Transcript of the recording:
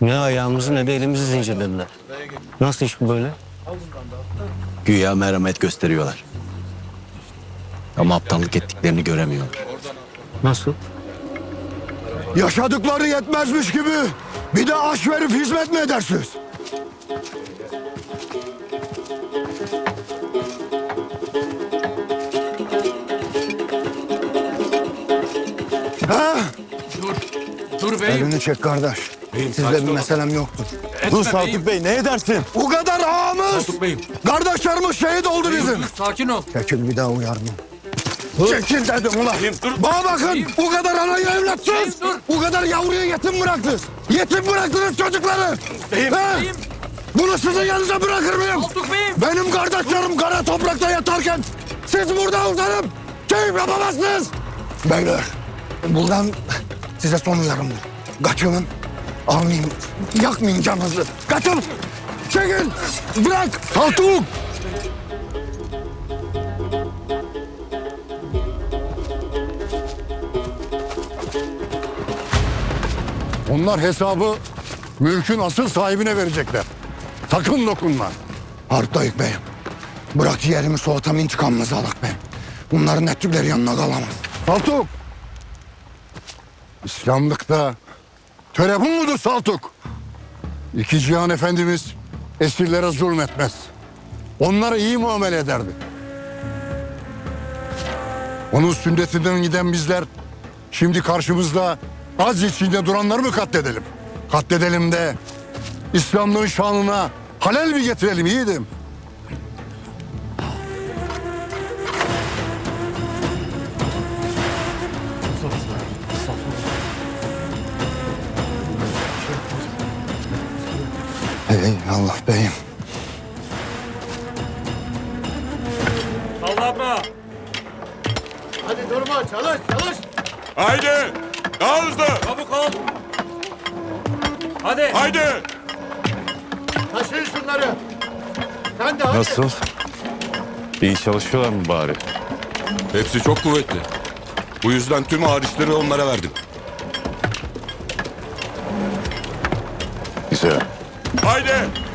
Ne ayağımızı ne de elimizi zincirlediler. Nasıl iş bu böyle? Güya merhamet gösteriyorlar. Ama aptallık ettiklerini göremiyorlar. Nasıl? Yaşadıkları yetmezmiş gibi bir de aş verip hizmet mi edersiniz? Dur beyim. Elini çek kardeş. Sizde bir meselem yoktur. Etme beyim. Bey ne edersin? Bu kadar ağamız. Saltuk beyim. Kardeşlerimiz şehit oldu bizim. Dur, sakin ol. Çekil bir daha uyarmam. Çekil dedim ulan. Bana bakın bu kadar anayı evlatsız. dur. Bu kadar yavruyu yetim bıraktınız. Yetim bıraktınız çocukları. He? beyim. Bunu sizin yanınıza bırakır mıyım? Saltuk beyim. Benim kardeşlerim kara toprakta yatarken siz burada uzanıp keyif yapamazsınız. Beyler buradan size son uyarımdır. Kaçının almayın, yakmayın canınızı. Kaçın, çekil, bırak. Saltuk. Onlar hesabı mülkün asıl sahibine verecekler. Sakın dokunma. Arttayık beyim. Bırak yerimi soğutam intikamımızı alak beyim. Bunların ettikleri yanına kalamaz. Saltuk. İslamlıkta törebun mudur Saltuk? İki Cihan Efendimiz esirlere zulmetmez. Onlara iyi muamele ederdi. Onun sünnetinden giden bizler şimdi karşımızda az içinde duranları mı katledelim? Katledelim de İslamlığın şanına halel mi getirelim yiğidim? Ey Allah beyim. Allah'ım. Haydi! Daha hızlı! Çabuk ol. Hadi. Haydi! Nasıl? İyi çalışıyorlar mı bari? Hepsi çok kuvvetli. Bu yüzden tüm hariçleri onlara verdim. Güzel. Haydi!